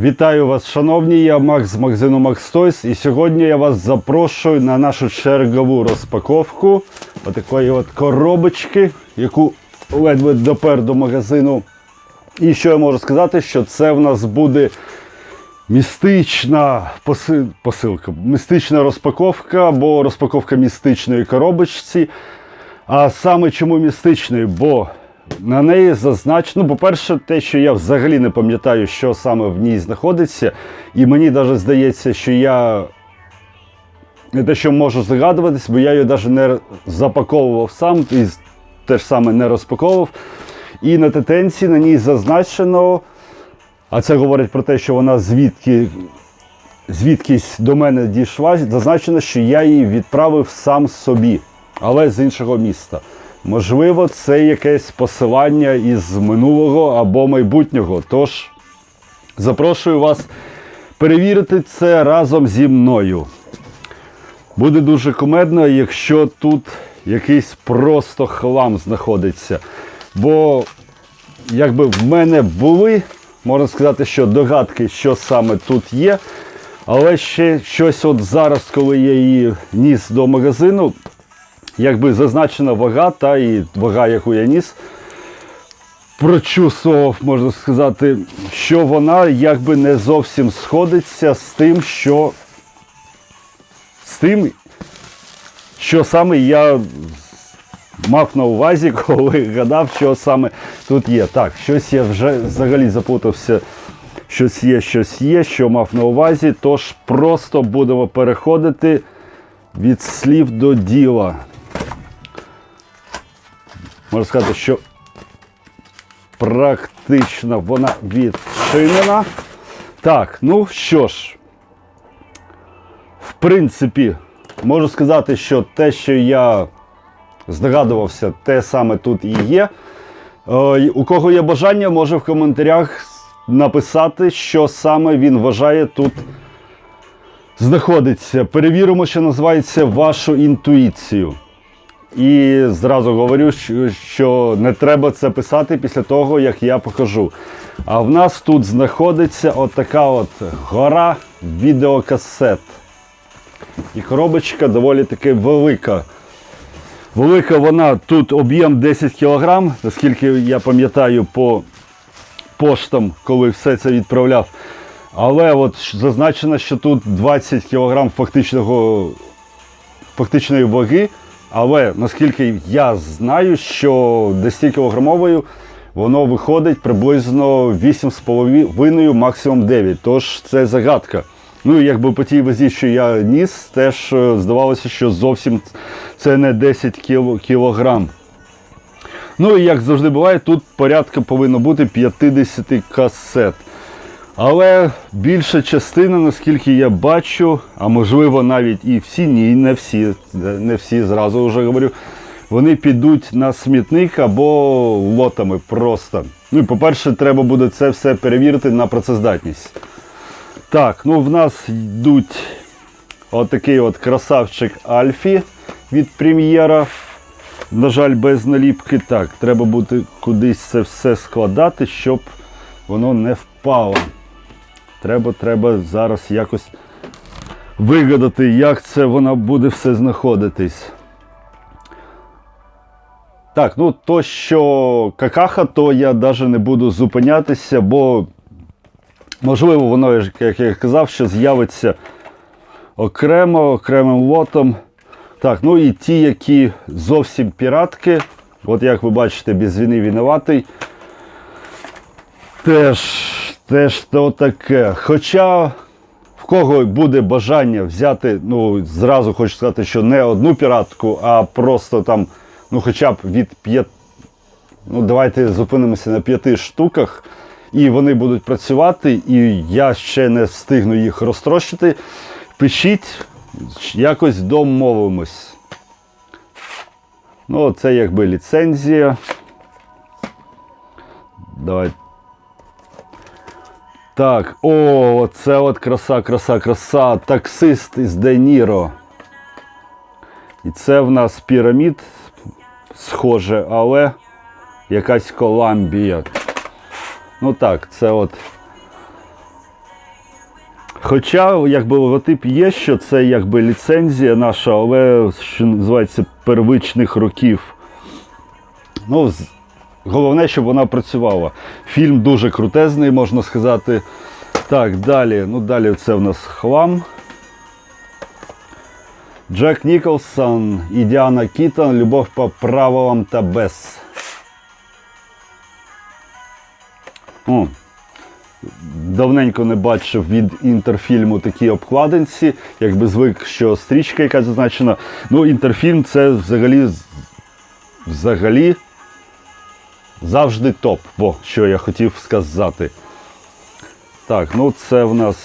Вітаю вас, шановні, я Макс з магазину Toys і сьогодні я вас запрошую на нашу чергову розпаковку отакої от коробочки, яку ледве допер до магазину. І що я можу сказати, що це в нас буде містична поси- посилка, містична розпаковка або розпаковка містичної коробочці. А саме чому містичної? Бо на неї зазначено, по-перше, те, що я взагалі не пам'ятаю, що саме в ній знаходиться. І мені навіть здається, що я не те, що можу здогадуватись, бо я її навіть не запаковував сам і з- теж саме не розпаковував. І на тетенці на ній зазначено, а це говорить про те, що вона звідки звідкись до мене дійшла, зазначено, що я її відправив сам собі, але з іншого міста. Можливо, це якесь посилання із минулого або майбутнього. Тож запрошую вас перевірити це разом зі мною. Буде дуже кумедно, якщо тут якийсь просто хлам знаходиться. Бо якби в мене були, можна сказати, що догадки, що саме тут є. Але ще щось от зараз, коли я її ніс до магазину, якби зазначена вага, та і вага, яку я ніс, прочувствував, можна сказати, що вона якби не зовсім сходиться з тим, що з тим, що саме я мав на увазі, коли гадав, що саме тут є. Так, щось я вже взагалі запутався. Щось є, щось є, що мав на увазі. Тож просто будемо переходити від слів до діла. Можна сказати, що практично вона відчинена. Так, ну що ж, в принципі, можу сказати, що те, що я здогадувався, те саме тут і є. Е, У кого є бажання, може в коментарях написати, що саме він вважає тут знаходиться. Перевіримо, що називається вашу інтуїцію. І зразу говорю, що- не треба це писати після того, як я покажу. А в нас тут знаходиться отака от гора відеокасет. І коробочка доволі таки велика. Велика вона тут об'єм 10 кг, наскільки я пам'ятаю по поштам, коли все це відправляв. Але от зазначено, що тут 20 кг фактичного, фактичної ваги. Але наскільки я знаю, що 10 кілограмовою воно виходить приблизно 8,5, максимум 9. Тож це загадка. Ну якби по тій вазі, що я ніс, теж е, здавалося, що зовсім це не 10 кіл- кілограм. Ну і як завжди буває, тут порядка повинно бути 50 касет. Але більша частина, наскільки я бачу, а можливо навіть і всі, ні, не всі, не всі зразу вже говорю, вони підуть на смітник або лотами просто. Ну по-перше, треба буде це все перевірити на працездатність. Так, ну в нас йдуть отакий от красавчик Альфі від прем'єра. На жаль, без наліпки. Так, треба буде кудись це все складати, щоб воно не впало. Треба, треба зараз якось вигадати, як це воно буде все знаходитись. Так, ну то, що какаха, то я навіть не буду зупинятися, бо можливо воно, як я казав, що з'явиться окремо, окремим лотом. Так, ну і ті, які зовсім піратки, от як ви бачите, без війни винуватий, теж, теж то таке. Хоча в кого буде бажання взяти, ну, зразу хочу сказати, що не одну піратку, а просто там, ну, хоча б від п'ять, ну, давайте зупинимося на п'яти штуках, і вони будуть працювати, і я ще не встигну їх розтрощити. Пишіть, якось домовимось. Ну, це якби ліцензія. Давай. Так, о, це от краса, краса, краса. Таксист із Де Ніро. І це в нас пірамід схоже, але якась Коламбія. Ну так, це от Хоча, якби логотип є, що це якби ліцензія наша, але що називається первичних років. Ну, головне, щоб вона працювала. Фільм дуже крутезний, можна сказати. Так, далі. Ну, далі це в нас хлам. Джек Ніколсон і Діана Кітон. Любов по правилам та без. О, давненько не бачив від інтерфільму такі обкладинці, якби звик, що стрічка якась зазначена. Ну, інтерфільм це взагалі, взагалі завжди топ. Во, що я хотів сказати. Так, ну це в нас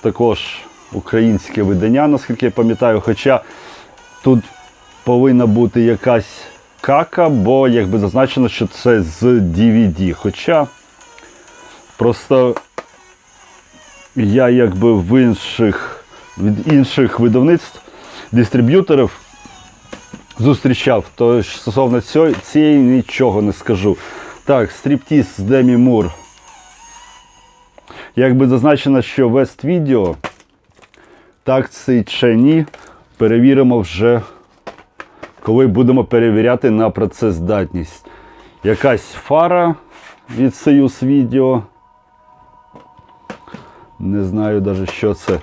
також українське видання, наскільки я пам'ятаю. Хоча тут повинна бути якась кака, бо якби зазначено, що це з DVD. Хоча просто я якби в інших, від інших видавництв, дистриб'юторів зустрічав, то стосовно цього, цієї нічого не скажу. Так, стріптіз з Демі Мур. Якби зазначено, що West Video, так це чи ні, перевіримо вже, коли будемо перевіряти на працездатність. Якась фара від Союз Відео. Не знаю навіть, що це.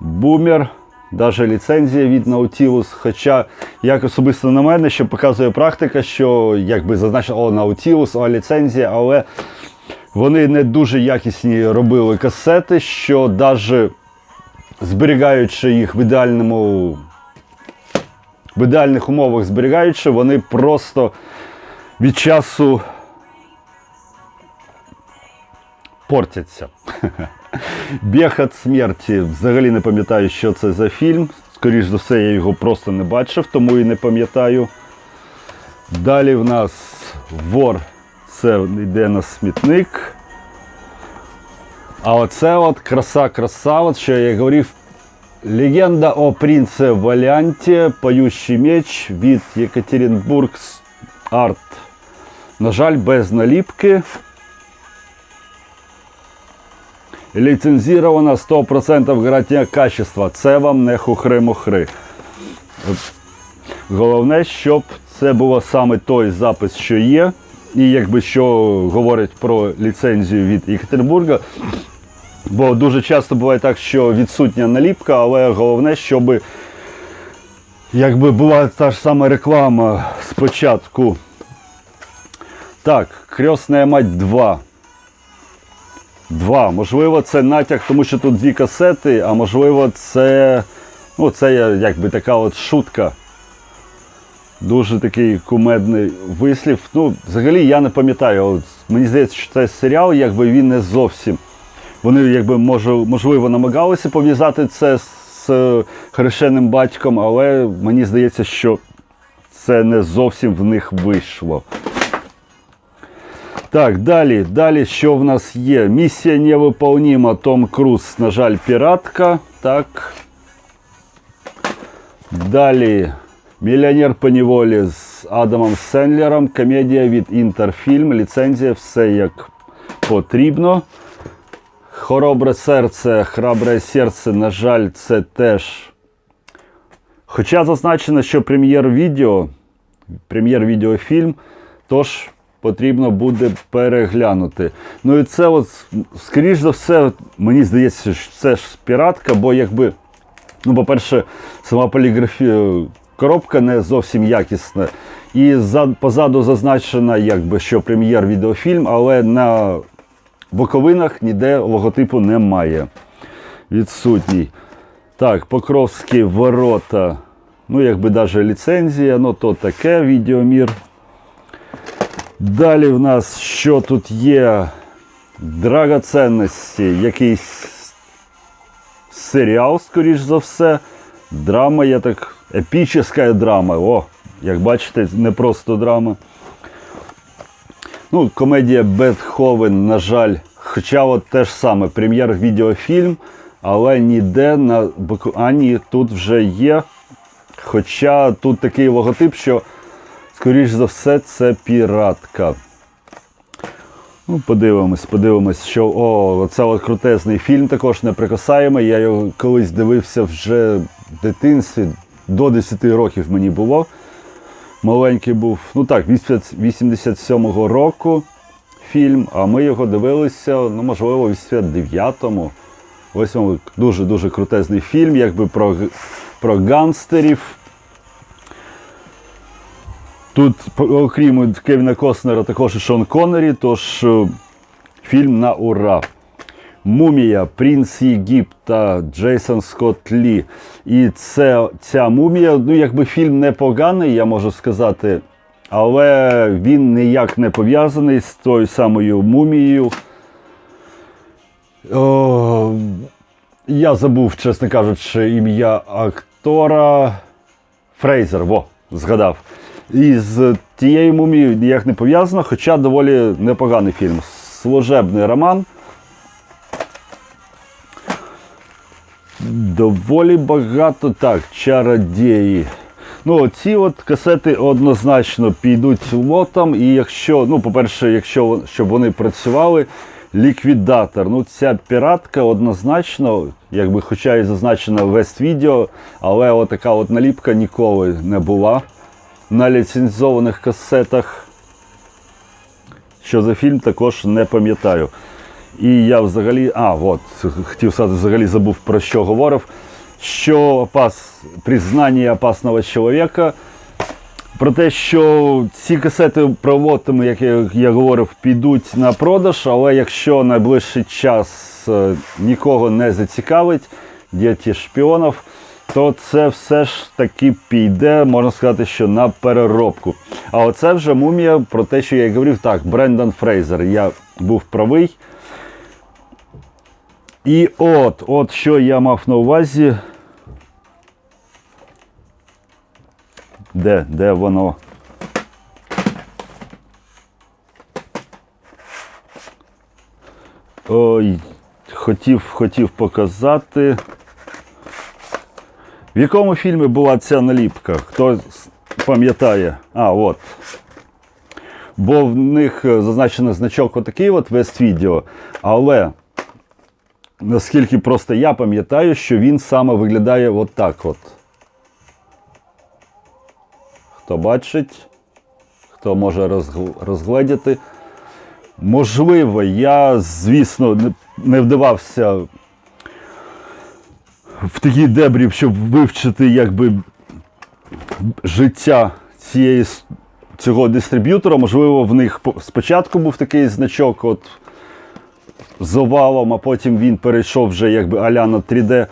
Бумер. Навіть ліцензія від Nautilus. Хоча, як особисто на мене, що показує практика, що якби зазначено, о, Nautilus, о, ліцензія, але вони не дуже якісні робили касети, що навіть зберігаючи їх в ідеальному. В ідеальних умовах зберігаючи, вони просто від часу портяться. Біг від смерті. Взагалі не пам'ятаю, що це за фільм. Скоріше за все, я його просто не бачив, тому і не пам'ятаю. Далі в нас вор. Це йде на смітник. А оце от краса-краса, от що я говорив. Легенда о принце Валянті, Поющий меч від Єкатеринбург Арт. На жаль, без наліпки. Ліцензіровано 100% гарантія качества. Це вам не хухри-мухри. Головне, щоб це було саме той запис, що є. І якби що говорить про ліцензію від Єкатеринбурга. Бо дуже часто буває так, що відсутня наліпка, але головне, щоб якби була та ж сама реклама спочатку. Так, Крьосна мать 2. Два. Можливо, це натяк, тому що тут дві касети, а можливо, це. Ну, це якби така от шутка. Дуже такий кумедний вислів. Ну, взагалі я не пам'ятаю. Мені здається, що цей серіал, якби він не зовсім. Вони, якби, можливо, намагалися пов'язати це з хрещеним батьком, але мені здається, що це не зовсім в них вийшло. Так, далі, далі, що в нас є? Місія невиповніма. Том Круз, на жаль, піратка. Так. Далі. Мільйонер по неволі з Адамом Сендлером. Комедія від Інтерфільм. Ліцензія, все як потрібно. Хоробре серце, храбре серце, на жаль, це теж. Хоча зазначено, що прем'єр-відео, прем'єр-відеофільм, тож потрібно буде переглянути. Ну і це, от, скоріш за все, мені здається, що це ж піратка, бо якби, ну, по-перше, сама поліграфія, коробка не зовсім якісна. І позаду зазначено, якби, що прем'єр-відеофільм, але на боковинах ніде логотипу немає. Відсутній. Так, Покровські ворота. Ну, якби навіть ліцензія, ну то таке відеомір. Далі в нас що тут є? Драгоценності, якийсь серіал, скоріш за все. Драма, я так. Епічна драма. О, як бачите, не просто драма. Ну, комедія Бетховен, на жаль, хоча от те ж саме, прем'єр-відеофільм, але ніде на боку. Тут вже є. Хоча тут такий логотип, що, скоріш за все, це піратка. Ну, подивимось, подивимось, що о, це от крутезний фільм також неприкасаємий. Я його колись дивився вже в дитинстві, до 10 років мені було. Маленький був, ну так, 87-го року фільм, а ми його дивилися, ну, можливо, у 89-му. Ось дуже-дуже крутезний фільм, якби про, про гангстерів. Тут, окрім Кевіна Костнера, також і Шон Коннері, тож е, фільм на ура. Мумія, Принц Єгипта, Джейсон Скотт Лі. І це, ця мумія, ну якби фільм непоганий, я можу сказати, але він ніяк не пов'язаний з тою самою мумією. О, я забув, чесно кажучи, ім'я актора Фрейзер, во, згадав. І з тією мумією ніяк не пов'язано, хоча доволі непоганий фільм. Служебний роман. Доволі багато так, чародії. Ну, ці от касети однозначно підуть лотом, і якщо, ну, по-перше, якщо щоб вони працювали, ліквідатор. Ну, ця піратка однозначно, якби хоча і зазначена весь відео, але отака от наліпка ніколи не була на ліцензованих касетах. Що за фільм, також не пам'ятаю. І я взагалі, а, от, хотів сказати, взагалі забув про що говорив. Що опас, признання опасного чоловіка. Про те, що ці касети проводами, як я, я говорив, підуть на продаж, але якщо найближчий час е, нікого не зацікавить, діти шпіонів, то це все ж таки піде, можна сказати, що на переробку. А оце вже мумія про те, що я говорив, так, Брендан Фрейзер. Я був правий. І от, от що я мав на увазі. Де, де воно? Ой, хотів, хотів показати. В якому фільмі була ця наліпка? Хто пам'ятає? А, от. Бо в них е, зазначено значок отакий от весь відео. Але наскільки просто я пам'ятаю, що він саме виглядає от так от. Хто бачить, хто може розгл- розгледіти. Можливо, я, звісно, не вдавався в такі дебрі, щоб вивчити якби життя цієї, цього дистриб'ютора. Можливо, в них спочатку був такий значок от, з овалом, а потім він перейшов вже якби аля на 3D.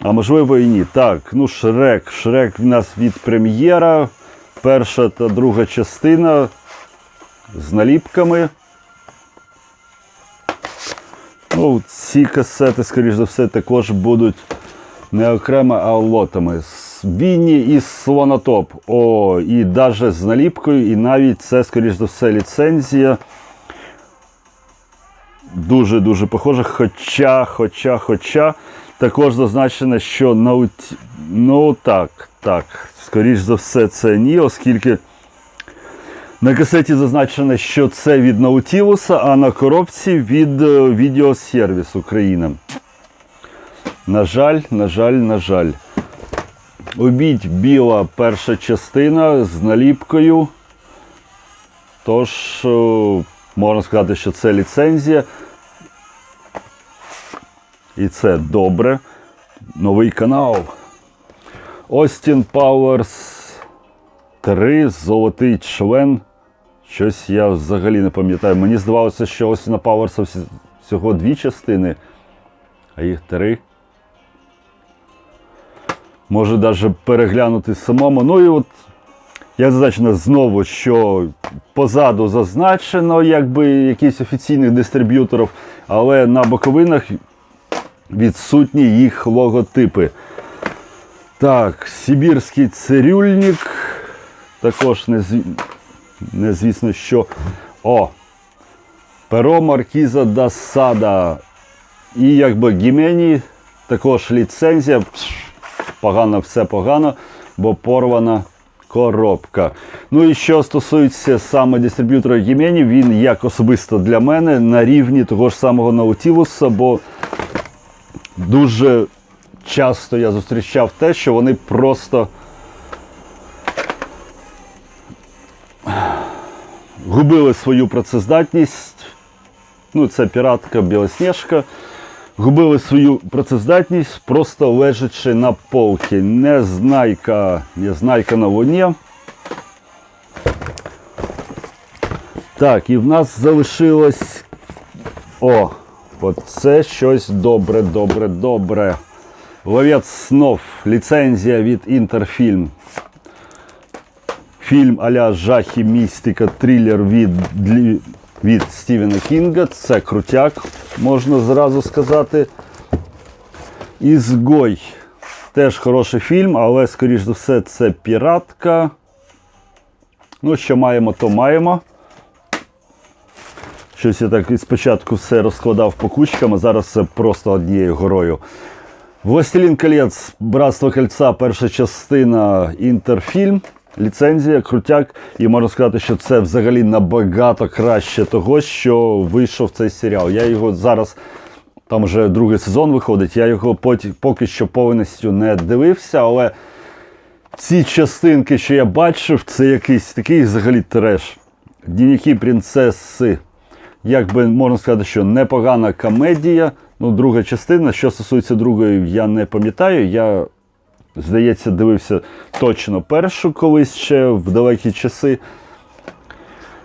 А можливо і ні. Так, ну Шрек. Шрек в нас від прем'єра. Перша та друга частина з наліпками. Ну, ці касети, скоріш за все, також будуть не окремо, а лотами. Вінні і Слонотоп. О, і навіть з наліпкою, і навіть це, скоріш за все, ліцензія. Дуже-дуже похоже. Хоча, хоча, хоча, також зазначено, що наут... ну так, так, скоріш за все, це ні, оскільки на касеті зазначено, що це від Наутілуса, а на коробці від е, Відеосервіс Україна. На жаль, на жаль, на жаль. Обідь біла перша частина з наліпкою. Тож, е, можна сказати, що це ліцензія. І це добре. Новий канал. Остін Пауерс 3. Золотий член. Щось я взагалі не пам'ятаю. Мені здавалося, що Остіна Пауерса всього дві частини, а їх три. Може навіть переглянути самому. Ну і от як зазначено знову, що позаду зазначено якби якісь офіційних дистриб'юторів, але на боковинах відсутні їх логотипи. Так, Сибірський цирюльник. Також не, зві... не звісно, що. О! Перо Маркіза да Сада. І якби Гімені, також ліцензія. Погано, все погано, бо порвана коробка. Ну і що стосується саме дистриб'ютора Ємені, він як особисто для мене на рівні того ж самого Наутілуса, бо дуже часто я зустрічав те, що вони просто губили свою працездатність. Ну, це піратка Білосніжка. Губили свою працездатність, просто лежачи на полці. Незнайка, незнайка на луні. Так, і в нас залишилось. О, оце щось добре, добре, добре. Ловець снов. Ліцензія від Інтерфільм. Фільм а-ля жахи, містика, трилер від, від Стівена Кінга. Це крутяк, можна зразу сказати. Ізгой. Теж хороший фільм, але, скоріш за все, це піратка. Ну, що маємо, то маємо. Щось я так спочатку все розкладав по кучкам, а зараз це просто однією горою. Властелін колець, Братство кольця, перша частина Інтерфільм. Ліцензія, крутяк, і можна сказати, що це взагалі набагато краще того, що вийшов цей серіал. Я його зараз, там вже другий сезон виходить, я його поки що повністю не дивився, але ці частинки, що я бачив, це якийсь такий взагалі треш. Дневники принцеси. Як би можна сказати, що непогана комедія. Ну, друга частина. Що стосується другої, я не пам'ятаю. Я, здається, дивився точно першу колись ще в далекі часи.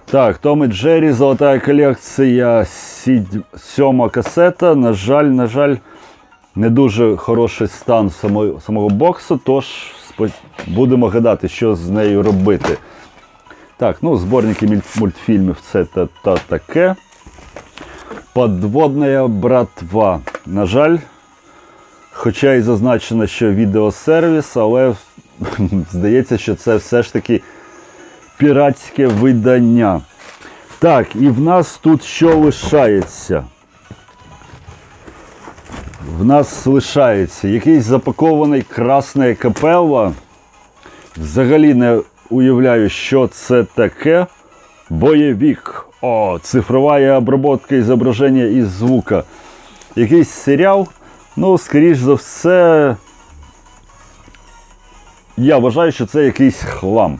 Так, Том і Джері, золота колекція, сьома касета. На жаль, на жаль, не дуже хороший стан самого боксу, тож будемо гадати, що з нею робити. Так, ну, зборники мультфільмів це та, та таке. Подводная братва. На жаль, хоча і зазначено, що відеосервіс, але здається, що це все ж таки піратське видання. Так, і в нас тут що лишається? В нас лишається якийсь запакований красне капелла. Взагалі не уявляю, що це таке. Бойовик. О, цифрова обработка изображения і звука. Якийсь серіал. Ну, скоріш за все, я вважаю, що це якийсь хлам.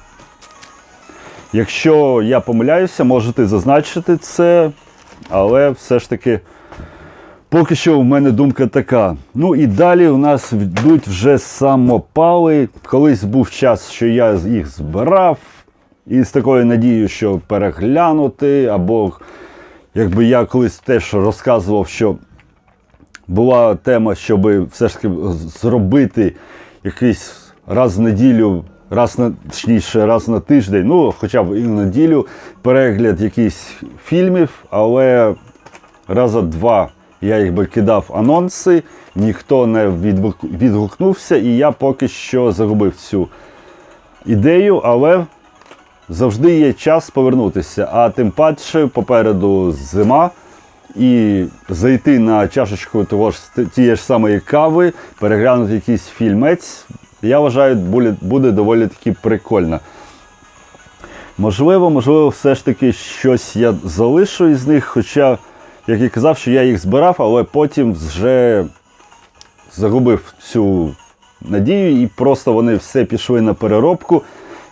Якщо я помиляюся, можете зазначити це, але все ж таки, поки що в мене думка така. Ну і далі у нас йдуть вже самопали. Колись був час, що я їх збирав. І з такою надією, що переглянути, або якби я колись теж розказував, що була тема, щоб все ж таки зробити якийсь раз в неділю, раз на точніше, раз на тиждень, ну хоча б і на неділю, перегляд якихось фільмів, але раза два я якби кидав анонси, ніхто не відгук- відгукнувся, і я поки що загубив цю ідею, але завжди є час повернутися, а тим паче попереду зима. І зайти на чашечку того ж тієї ж самої кави, переглянути якийсь фільмець, я вважаю, буде, доволі таки прикольно. Можливо, можливо, все ж таки щось я залишу із них, хоча, як я казав, що я їх збирав, але потім вже загубив цю надію і просто вони все пішли на переробку.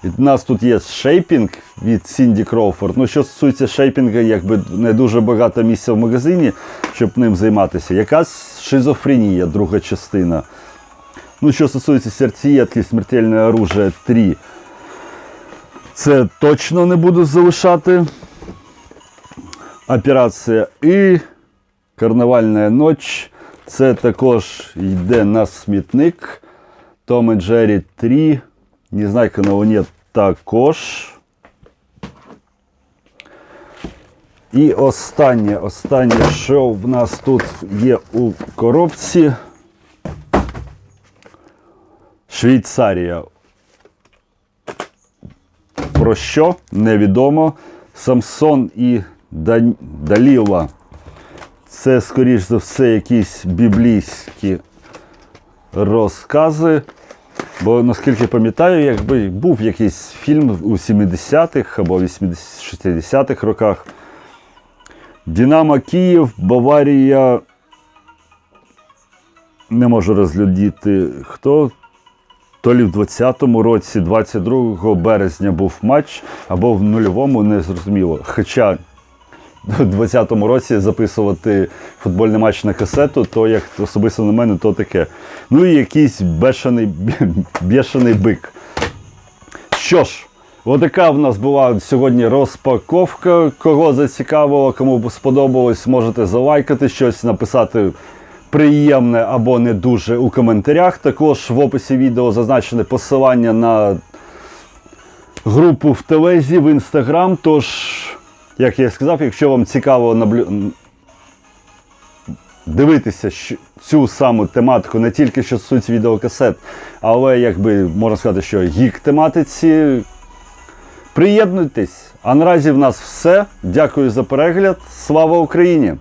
В нас тут є шейпінг від Сінді Кроуфорд. Ну, що стосується шейпінга, якби не дуже багато місця в магазині, щоб ним займатися. Якась шизофренія, друга частина. Ну, що стосується сердцеєдки, смертельне оружие 3. Це точно не буду залишати. Операція І. Карнавальна ніч. Це також йде на смітник. Том і Джері 3. Незнайка на луні також. І останнє, останнє, що в нас тут є у коробці. Швейцарія. Про що? Невідомо. Самсон і Даліла. Це, скоріш за все, якісь біблійські розкази. Бо наскільки пам'ятаю, якби був якийсь фільм у 70-х або 80 60-х роках. Динамо Київ, Баварія. Не можу розглядіти хто. То лі в 20-му році, 22 березня був матч, або в нульовому, не зрозуміло. Хоча в 20-му році записувати футбольний матч на касету, то як особисто на мене, то таке. Ну і якийсь бешений, бешений бик. Що ж, отака в нас була сьогодні розпаковка. Кого зацікавило, кому сподобалось, можете залайкати щось, написати приємне або не дуже у коментарях. Також в описі відео зазначене посилання на групу в Телезі, в Інстаграм. Тож, як я сказав, якщо вам цікаво наблю... дивитися цю саму тематику, не тільки що стосується відеокасет, але якби можна сказати, що гік тематиці. Приєднуйтесь. А наразі в нас все. Дякую за перегляд. Слава Україні!